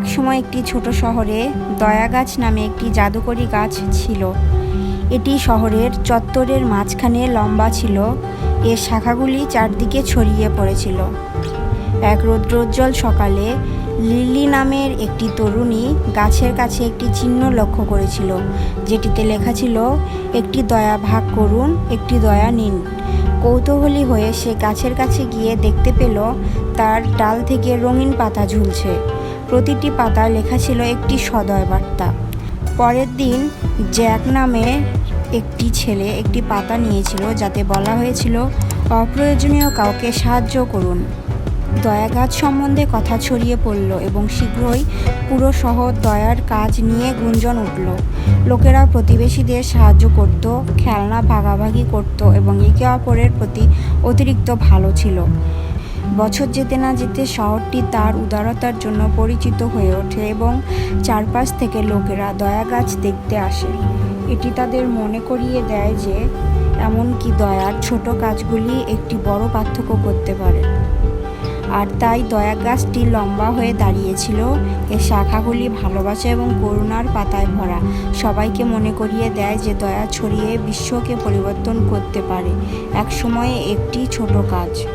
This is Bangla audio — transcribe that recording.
একসময় একটি ছোট শহরে দয়া গাছ নামে একটি জাদুকরি গাছ ছিল। এটি শহরের চত্বরের মাঝখানে লম্বা ছিল। এর শাখাগুলি চারদিকে ছড়িয়ে পড়েছিল। এক রৌদ্রোজ্জ্বল সকালে লিলি নামের একটি তরুণী গাছের কাছে একটি চিহ্ন লক্ষ্য করেছিল, যেটিতে লেখা ছিল, একটি দয়া ভাগ করুন, একটি দয়া নিন। কৌতূহলী হয়ে সে গাছের কাছে গিয়ে দেখতে পেল, তার ডাল থেকে রঙিন পাতা ঝুলছে। প্রতিটি পাতায় লেখা ছিল একটি সদয় বার্তা পরের দিন জ্যাক নামে একটি ছেলে একটি পাতা নিয়েছিল যাতে বলা হয়েছিল, অপ্রয়োজনীয় কাউকে সাহায্য করুন। দয়াগাছ সম্বন্ধে কথা ছড়িয়ে পড়ল এবং শীঘ্রই পুরো শহর দয়ার কাজ নিয়ে গুঞ্জন উঠল। লোকেরা প্রতিবেশীদের সাহায্য করত, খেলনা ভাগাভাগি করত এবং একে অপরের প্রতি অতিরিক্ত ভালো ছিল। বছর যেতে না যেতে শহরটি তার উদারতার জন্য পরিচিত হয়ে ওঠে এবং চারপাশ থেকে লোকেরা দয়া গাছ দেখতে আসে। এটি তাদের মনে করিয়ে দেয় যে, এমনকি দয়ার ছোট কাজগুলি একটি বড় পার্থক্য করতে পারে। আর তাই দয়া গাছটি লম্বা হয়ে দাঁড়িয়েছিল। এর শাখাগুলি ভালোবাসা এবং করুণার পাতায় ভরা। সবাইকে মনে করিয়ে দেয় যে, দয়া ছড়িয়ে বিশ্বকে পরিবর্তন করতে পারে। এক সময়ে একটি ছোট কাজ